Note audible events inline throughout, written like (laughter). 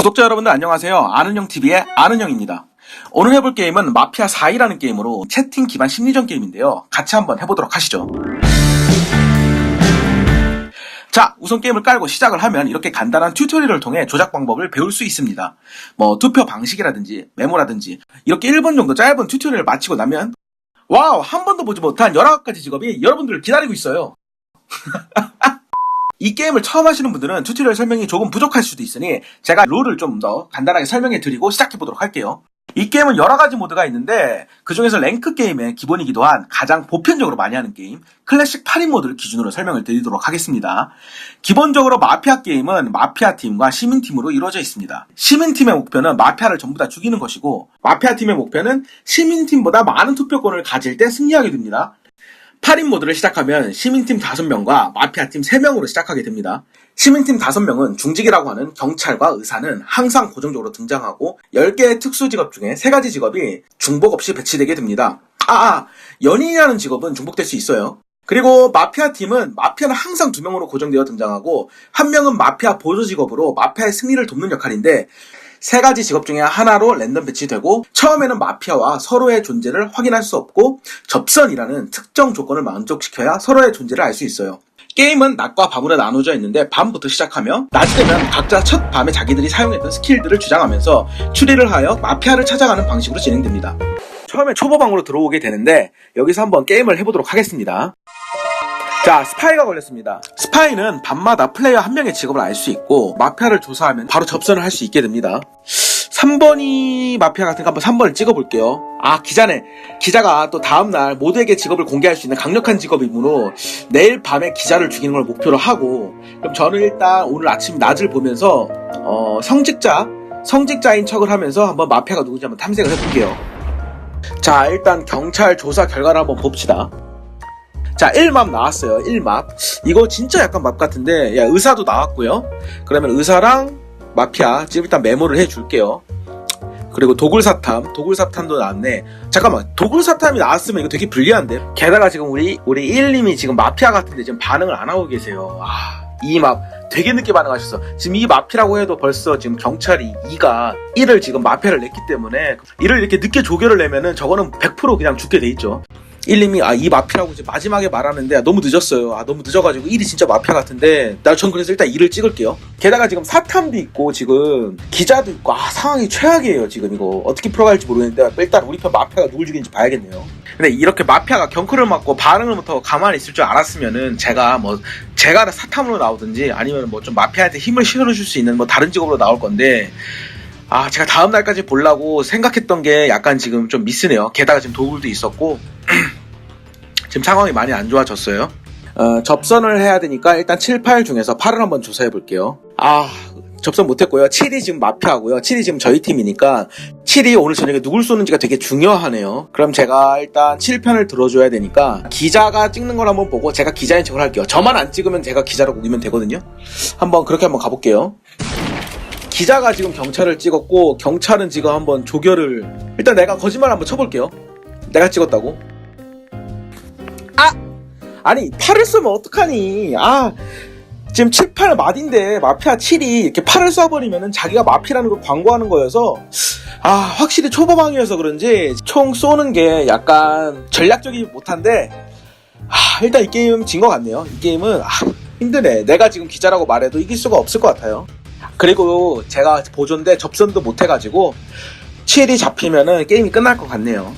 구독자 여러분들 안녕하세요. 아는형TV의 아는형입니다. 오늘 해볼 게임은 마피아 4이라는 게임으로 채팅 기반 심리전 게임인데요. 같이 한번 해보도록 하시죠. 자, 우선 게임을 깔고 시작을 하면 이렇게 간단한 튜토리얼을 통해 조작 방법을 배울 수 있습니다. 뭐 투표 방식이라든지 메모라든지 이렇게 1분 정도 짧은 튜토리얼을 마치고 나면 와우, 한 번도 보지 못한 19가지 직업이 여러분들을 기다리고 있어요. (laughs) 이 게임을 처음 하시는 분들은 튜토리얼 설명이 조금 부족할 수도 있으니 제가 룰을 좀 더 간단하게 설명해 드리고 시작해 보도록 할게요. 이 게임은 여러 가지 모드가 있는데 그 중에서 랭크 게임의 기본이기도 한 가장 보편적으로 많이 하는 게임 클래식 8인 모드를 기준으로 설명을 드리도록 하겠습니다. 기본적으로 마피아 게임은 마피아 팀과 시민 팀으로 이루어져 있습니다. 시민 팀의 목표는 마피아를 전부 다 죽이는 것이고 마피아 팀의 목표는 시민 팀보다 많은 투표권을 가질 때 승리하게 됩니다. 8인 모드를 시작하면 시민팀 5명과 마피아팀 3명으로 시작하게 됩니다. 시민팀 5명은 중직이라고 하는 경찰과 의사는 항상 고정적으로 등장하고 10개의 특수 직업 중에 3가지 직업이 중복 없이 배치되게 됩니다. 아, 아 연인이라는 직업은 중복될 수 있어요. 그리고 마피아 팀은 마피아는 항상 두 명으로 고정되어 등장하고 한 명은 마피아 보조 직업으로 마피아의 승리를 돕는 역할인데 세 가지 직업 중에 하나로 랜덤 배치되고 처음에는 마피아와 서로의 존재를 확인할 수 없고 접선이라는 특정 조건을 만족시켜야 서로의 존재를 알 수 있어요. 게임은 낮과 밤으로 나누어져 있는데 밤부터 시작하며 낮이 되면 각자 첫 밤에 자기들이 사용했던 스킬들을 주장하면서 추리를 하여 마피아를 찾아가는 방식으로 진행됩니다. 처음에 초보방으로 들어오게 되는데 여기서 한번 게임을 해보도록 하겠습니다. 자, 스파이가 걸렸습니다. 스파이는 밤마다 플레이어 한 명의 직업을 알 수 있고 마피아를 조사하면 바로 접선을 할 수 있게 됩니다. 3번이 마피아 같으니까 한번 3번을 찍어볼게요. 아, 기자네. 기자가 또 다음날 모두에게 직업을 공개할 수 있는 강력한 직업이므로 내일 밤에 기자를 죽이는 걸 목표로 하고 그럼 저는 일단 오늘 아침 낮을 보면서 어, 성직자, 성직자인 척을 하면서 한번 마피아가 누군지 한번 탐색을 해볼게요. 자, 일단 경찰 조사 결과를 한번 봅시다. 자, 1맵 나왔어요. 1맵. 이거 진짜 약간 맵 같은데, 야, 의사도 나왔고요. 그러면 의사랑 마피아, 지금 일단 메모를 해줄게요. 그리고 도굴사탐, 도굴사탐도 나왔네. 잠깐만, 도굴사탐이 나왔으면 이거 되게 불리한데? 게다가 지금 우리, 우리 1 님이 지금 마피아 같은데 지금 반응을 안 하고 계세요. 아, 이 맵. 되게 늦게 반응하셨어. 지금 이 마피라고 해도 벌써 지금 경찰이 2가 1을 지금 마피아를 냈기 때문에 1을 이렇게 늦게 조결을 내면은 저거는 100% 그냥 죽게 돼 있죠. 1님이 아 이 마피라고 이제 마지막에 말하는데 아, 너무 늦었어요. 아 너무 늦어가지고 1이 진짜 마피아 같은데 나 전 그래서 일단 2를 찍을게요. 게다가 지금 사탐도 있고 지금 기자도 있고 아 상황이 최악이에요 지금 이거 어떻게 풀어갈지 모르겠는데 일단 우리 편 마피아가 누굴 죽이는지 봐야겠네요. 근데 이렇게 마피아가 경크를 맞고 반응을 못하고 가만히 있을 줄 알았으면은 제가 뭐 제가 사탐으로 나오든지 아니면 뭐 좀 마피아한테 힘을 실어줄 수 있는 뭐 다른 직업으로 나올 건데 아 제가 다음 날까지 보려고 생각했던 게 약간 지금 좀 미스네요. 게다가 지금 도굴도 있었고 지금 상황이 많이 안 좋아졌어요. 어, 접선을 해야 되니까 일단 7, 8 중에서 8을 한번 조사해 볼게요. 아, 접선 못했고요. 7이 지금 마피아고요. 7이 지금 저희 팀이니까 7이 오늘 저녁에 누굴 쏘는지가 되게 중요하네요. 그럼 제가 일단 7편을 들어줘야 되니까 기자가 찍는 걸 한번 보고 제가 기자인 척을 할게요. 저만 안 찍으면 제가 기자로 우기면 되거든요. 한번 그렇게 한번 가볼게요. 기자가 지금 경찰을 찍었고 경찰은 지금 한번 조결을 일단 내가 거짓말 한번 쳐볼게요. 내가 찍었다고. 아! 아니, 8을 쏘면 어떡하니? 아, 지금 7, 8 마딘데 마피아 7이 이렇게 8을 쏴버리면은 자기가 마피라는 걸 광고하는 거여서 아, 확실히 초보방이어서 그런지 총 쏘는 게 약간 전략적이 못한데 아, 일단 이 게임 진 것 같네요. 이 게임은 아, 힘드네. 내가 지금 기자라고 말해도 이길 수가 없을 것 같아요. 그리고 제가 보존데 접선도 못 해가지고 7이 잡히면은 게임이 끝날 것 같네요.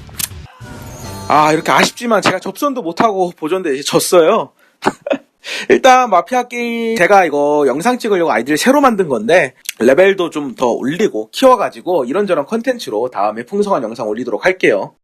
아, 이렇게 아쉽지만 제가 접선도 못하고 이제 졌어요. (laughs) 일단 마피아 게임 제가 이거 영상 찍으려고 아이디를 새로 만든 건데 레벨도 좀 더 올리고 키워가지고 이런저런 컨텐츠로 다음에 풍성한 영상 올리도록 할게요.